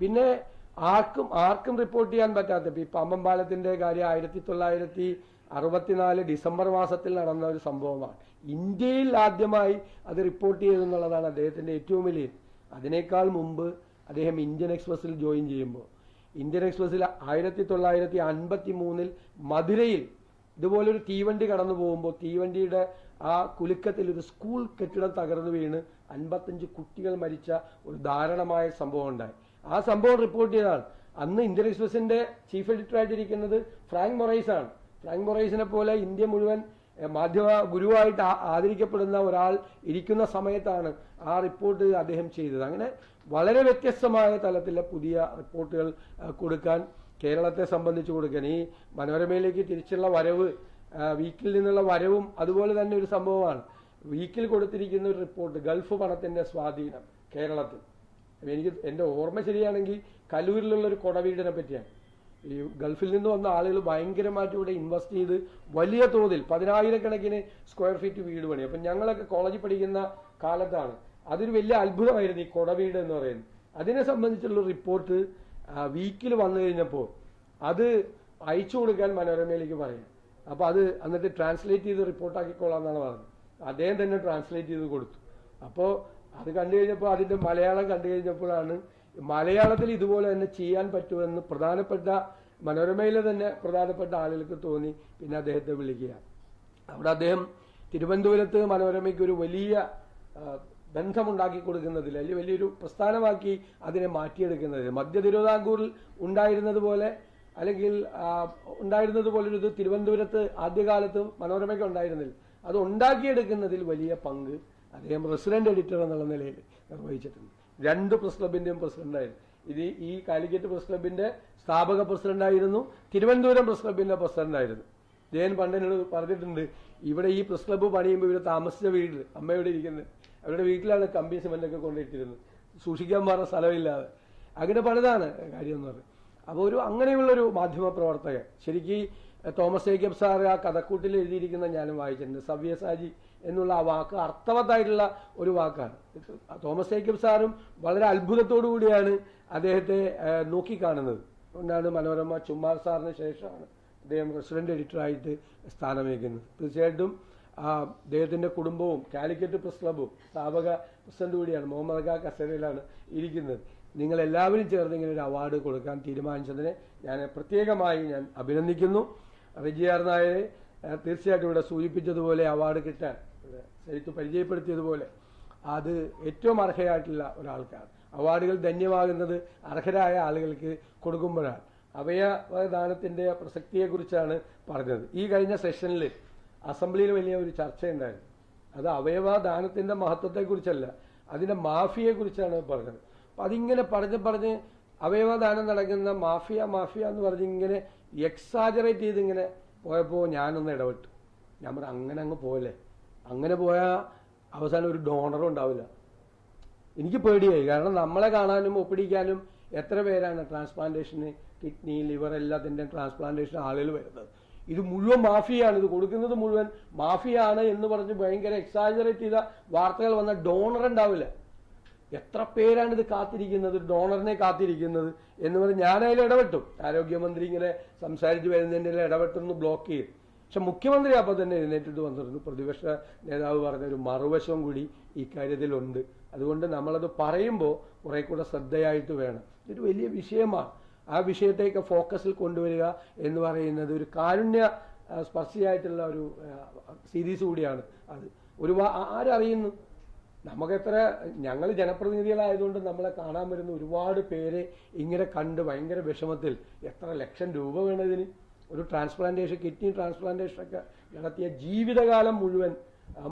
പിന്നെ ആർക്കും ആർക്കും റിപ്പോർട്ട് ചെയ്യാൻ പറ്റാത്ത ഈ പാമ്പമ്പാലത്തിന്റെ കാര്യം ആയിരത്തി തൊള്ളായിരത്തി അറുപത്തിനാല് ഡിസംബർ മാസത്തിൽ നടന്ന ഒരു സംഭവമാണ്. ഇന്ത്യയിൽ ആദ്യമായി അത് റിപ്പോർട്ട് ചെയ്തു എന്നുള്ളതാണ് അദ്ദേഹത്തിന്റെ ഏറ്റവും വലിയ അതിനേക്കാൾ മുമ്പ് അദ്ദേഹം ഇന്ത്യൻ എക്സ്പ്രസിൽ ജോയിൻ ചെയ്യുമ്പോൾ. ഇന്ത്യൻ എക്സ്പ്രസിൽ ആയിരത്തി തൊള്ളായിരത്തി അൻപത്തി മൂന്നിൽ മധുരയിൽ ഇതുപോലൊരു തീവണ്ടി കടന്നു പോകുമ്പോൾ തീവണ്ടിയുടെ ആ കുലുക്കത്തിൽ ഒരു സ്കൂൾ കെട്ടിടം തകർന്നു വീണ് അൻപത്തഞ്ച് കുട്ടികൾ മരിച്ച ഒരു ദാരുണമായ സംഭവം ഉണ്ടായി. ആ സംഭവം റിപ്പോർട്ട് ചെയ്തതാണ് അന്ന് ഇന്ത്യൻ എക്സ്പ്രസിന്റെ ചീഫ് എഡിറ്റർ ആയിട്ടിരിക്കുന്നത് ഫ്രാങ്ക് മൊറൈസ് ആണ്. ഫ്രാങ്ക് മൊറൈസിനെ പോലെ ഇന്ത്യ മുഴുവൻ മാധ്യമ ഗുരുവായിട്ട് ആദരിക്കപ്പെടുന്ന ഒരാൾ ഇരിക്കുന്ന സമയത്താണ് ആ റിപ്പോർട്ട് അദ്ദേഹം ചെയ്തത്. അങ്ങനെ വളരെ വ്യത്യസ്തമായ തലത്തിലെ പുതിയ റിപ്പോർട്ടുകൾ കൊടുക്കാൻ കേരളത്തെ സംബന്ധിച്ച് കൊടുക്കാൻ. ഈ മനോരമയിലേക്ക് തിരിച്ചുള്ള വരവ് വീക്കിൽ നിന്നുള്ള വരവും അതുപോലെ തന്നെ ഒരു സംഭവമാണ്. വീക്കിൽ കൊടുത്തിരിക്കുന്ന ഒരു റിപ്പോർട്ട് ഗൾഫ് പണത്തിന്റെ സ്വാധീനം കേരളത്തിൽ. എനിക്ക് എന്റെ ഓർമ്മ ശരിയാണെങ്കിൽ കലൂരിലുള്ള ഒരു കൊടവീടിനെ പറ്റിയാണ്. ഈ ഗൾഫിൽ നിന്ന് വന്ന ആളുകൾ ഭയങ്കരമായിട്ട് ഇവിടെ ഇൻവെസ്റ്റ് ചെയ്ത് വലിയ തോതിൽ പതിനായിരക്കണക്കിന് സ്ക്വയർ ഫീറ്റ് വീട് പണി. അപ്പം ഞങ്ങളൊക്കെ കോളേജിൽ പഠിക്കുന്ന കാലത്താണ്. അതൊരു വലിയ അത്ഭുതമായിരുന്നു ഈ കൊടവീട് എന്ന് പറയുന്നത്. അതിനെ സംബന്ധിച്ചുള്ള റിപ്പോർട്ട് വീക്കിൽ വന്നു കഴിഞ്ഞപ്പോൾ അത് അയച്ചു കൊടുക്കാൻ മനോരമയിലേക്ക് പറയാം. അപ്പോൾ അത് എന്നിട്ട് ട്രാൻസ്ലേറ്റ് ചെയ്ത് റിപ്പോർട്ടാക്കിക്കോളാം എന്നാണ് പറഞ്ഞത്. അദ്ദേഹം തന്നെ ട്രാൻസ്ലേറ്റ് ചെയ്ത് കൊടുത്തു. അപ്പോൾ അത് കണ്ടു കഴിഞ്ഞപ്പോൾ അതിന്റെ മലയാളം കണ്ടു കഴിഞ്ഞപ്പോഴാണ് മലയാളത്തിൽ ഇതുപോലെ തന്നെ ചെയ്യാൻ പറ്റുമെന്ന് പ്രധാനപ്പെട്ട മനോരമയിലെ തന്നെ പ്രധാനപ്പെട്ട ആളുകൾക്ക് തോന്നി. പിന്നെ അദ്ദേഹത്തെ വിളിക്കുക. അവിടെ അദ്ദേഹം തിരുവനന്തപുരത്ത് മനോരമയ്ക്ക് ഒരു വലിയ ബന്ധമുണ്ടാക്കി കൊടുക്കുന്നതിൽ അല്ലെങ്കിൽ വലിയൊരു പ്രസ്ഥാനമാക്കി അതിനെ മാറ്റിയെടുക്കുന്നതിൽ. മധ്യ തിരുവിതാംകൂറിൽ ഉണ്ടായിരുന്നത് പോലെ അല്ലെങ്കിൽ ഉണ്ടായിരുന്നത് പോലൊരു ഇത് തിരുവനന്തപുരത്ത് ആദ്യകാലത്ത് മനോരമയ്ക്ക് ഉണ്ടായിരുന്നില്ല. അത് ഉണ്ടാക്കിയെടുക്കുന്നതിൽ വലിയ പങ്ക് അദ്ദേഹം റെസിഡന്റ് എഡിറ്റർ എന്നുള്ള നിലയിൽ നിർവഹിച്ചിട്ടുണ്ട്. രണ്ട് പ്രസ് ക്ലബിന്റെയും പ്രസിഡന്റായിരുന്നു ഇത് ഈ കാലിക്കറ്റ് പ്രസ് ക്ലബിന്റെ സ്ഥാപക പ്രസിഡന്റായിരുന്നു തിരുവനന്തപുരം പ്രസ് ക്ലബിന്റെ പ്രസിഡന്റായിരുന്നു ജയൻ പണ്ടനോട് പറഞ്ഞിട്ടുണ്ട് ഇവിടെ ഈ പ്രസ് ക്ലബ്ബ് പണിയുമ്പോൾ ഇവർ താമസിച്ച വീട്ടിൽ അമ്മയോട് ഇരിക്കുന്നത് അവരുടെ വീട്ടിലാണ് കമ്പി സിമെന്റൊക്കെ കൊണ്ടിട്ടിരുന്നത് സൂക്ഷിക്കാൻ പറഞ്ഞ സ്ഥലമില്ലാതെ. അങ്ങനെ പലതാണ് കാര്യം എന്ന് പറയുന്നത് അപ്പോൾ ഒരു അങ്ങനെയുള്ളൊരു മാധ്യമ പ്രവർത്തകൻ ശരിക്കും തോമസ് ജേക്കബ് സാർ ആ കഥക്കൂട്ടിൽ എഴുതിയിരിക്കുന്ന ഞാനും വായിച്ചിട്ടുണ്ട്. സവ്യസാജി എന്നുള്ള ആ വാക്ക് അർത്ഥവത്തായിട്ടുള്ള ഒരു വാക്കാണ്. തോമസ് ജേക്കബ് സാറും വളരെ അത്ഭുതത്തോടു കൂടിയാണ് അദ്ദേഹത്തെ നോക്കിക്കാണുന്നത്. അതുകൊണ്ടാണ് മനോരമ ചുമ്മാർ സാറിന് ശേഷമാണ് അദ്ദേഹം റെസിഡന്റ് എഡിറ്ററായിട്ട് സ്ഥാനമേക്കുന്നത് തീർച്ചയായിട്ടും അദ്ദേഹത്തിന്റെ കുടുംബവും കാലിക്കറ്റ് പ്രസ് ക്ലബും സ്ഥാപക പ്രസിഡന്റ് കൂടിയാണ് മുഹമ്മദ് ഖാ കസേരയിലാണ് ഇരിക്കുന്നത്. നിങ്ങൾ എല്ലാവരും ചേർന്ന് ഇങ്ങനെ ഒരു അവാർഡ് കൊടുക്കാൻ തീരുമാനിച്ചതിന് ഞാൻ പ്രത്യേകമായി ഞാൻ അഭിനന്ദിക്കുന്നു. റിജിയാർ നായരെ തീർച്ചയായിട്ടും ഇവിടെ സൂചിപ്പിച്ചതുപോലെ അവാർഡ് കിട്ടാൻ ഇവിടെ പരിചയപ്പെടുത്തിയതുപോലെ അത് ഏറ്റവും അർഹയായിട്ടുള്ള ഒരാൾക്കാണ്. അവാർഡുകൾ ധന്യമാകുന്നത് അർഹരായ ആളുകൾക്ക് കൊടുക്കുമ്പോഴാണ്. അവയ അവയവദാനത്തിന്റെ പ്രസക്തിയെക്കുറിച്ചാണ് പറഞ്ഞത്. ഈ കഴിഞ്ഞ സെഷനിൽ അസംബ്ലിയിൽ വലിയ ഒരു ചർച്ചയുണ്ടായിരുന്നു. അത് അവയവദാനത്തിന്റെ മഹത്വത്തെക്കുറിച്ചല്ല അതിന്റെ മാഫിയെക്കുറിച്ചാണ് പറഞ്ഞത്. അപ്പൊ അതിങ്ങനെ പറഞ്ഞ് പറഞ്ഞ് അവയവദാനം നടക്കുന്ന മാഫിയ മാഫിയ എന്ന് പറഞ്ഞ് ഇങ്ങനെ എക്സാജറേറ്റ് ചെയ്തിങ്ങനെ പോയപ്പോൾ ഞാനൊന്ന് ഇടപെട്ടു. ഞാൻ പറഞ്ഞു അങ്ങനെ അങ്ങ് പോയല്ലേ അങ്ങനെ പോയാൽ അവസാനം ഒരു ഡോണറും ഉണ്ടാവില്ല. എനിക്ക് പേടിയായി. കാരണം നമ്മളെ കാണാനും ഒപ്പിടിക്കാനും എത്ര പേരാണ് ട്രാൻസ്പ്ലാന്റേഷന് കിഡ്നി ലിവർ എല്ലാത്തിന്റെയും ട്രാൻസ്പ്ലാന്റേഷൻ ആളുകൾ വരുന്നത്? ഇത് മുഴുവൻ മാഫിയാണ് ഇത് കൊടുക്കുന്നത് മുഴുവൻ മാഫിയാണ് എന്ന് പറഞ്ഞ് ഭയങ്കര എക്സാജറേറ്റ് ചെയ്ത വാർത്തകൾ വന്ന ഡോണർ ഉണ്ടാവില്ല. എത്ര പേരാണ് ഇത് കാത്തിരിക്കുന്നത്? ഡോണറിനെ കാത്തിരിക്കുന്നത് എന്ന് പറഞ്ഞ് ഞാനതിൽ ഇടപെട്ടു. ആരോഗ്യമന്ത്രി ഇങ്ങനെ സംസാരിച്ച് വരുന്നതിന്റെ ഇടപെട്ടൊന്ന് ബ്ലോക്ക് ചെയ്യും. പക്ഷെ മുഖ്യമന്ത്രി അപ്പോൾ തന്നെ എഴുന്നേറ്റിട്ട് വന്നിരുന്നു. പ്രതിപക്ഷ നേതാവ് പറഞ്ഞ ഒരു മറുവശം കൂടി ഈ കാര്യത്തിലുണ്ട്. അതുകൊണ്ട് നമ്മളത് പറയുമ്പോൾ കുറെ കൂടെ ശ്രദ്ധയായിട്ട് വേണം. ഇതൊരു വലിയ വിഷയമാണ്. ആ വിഷയത്തേക്ക് ഫോക്കസിൽ കൊണ്ടുവരിക എന്ന് പറയുന്നത് ഒരു കാരുണ്യ സ്പർശിയായിട്ടുള്ള ഒരു സീരീസ് കൂടിയാണ് അത്. ഒരു ആരറിയുന്നു? നമുക്കെത്ര ഞങ്ങൾ ജനപ്രതിനിധികളായതുകൊണ്ട് നമ്മളെ കാണാൻ വരുന്ന ഒരുപാട് പേരെ ഇങ്ങനെ കണ്ട് ഭയങ്കര വിഷമത്തിൽ എത്ര ലക്ഷം രൂപ വേണം ഇതിന്? ഒരു ട്രാൻസ്പ്ലാന്റേഷൻ കിഡ്നി ട്രാൻസ്പ്ലാന്റേഷൻ ഒക്കെ നടത്തിയ ജീവിതകാലം മുഴുവൻ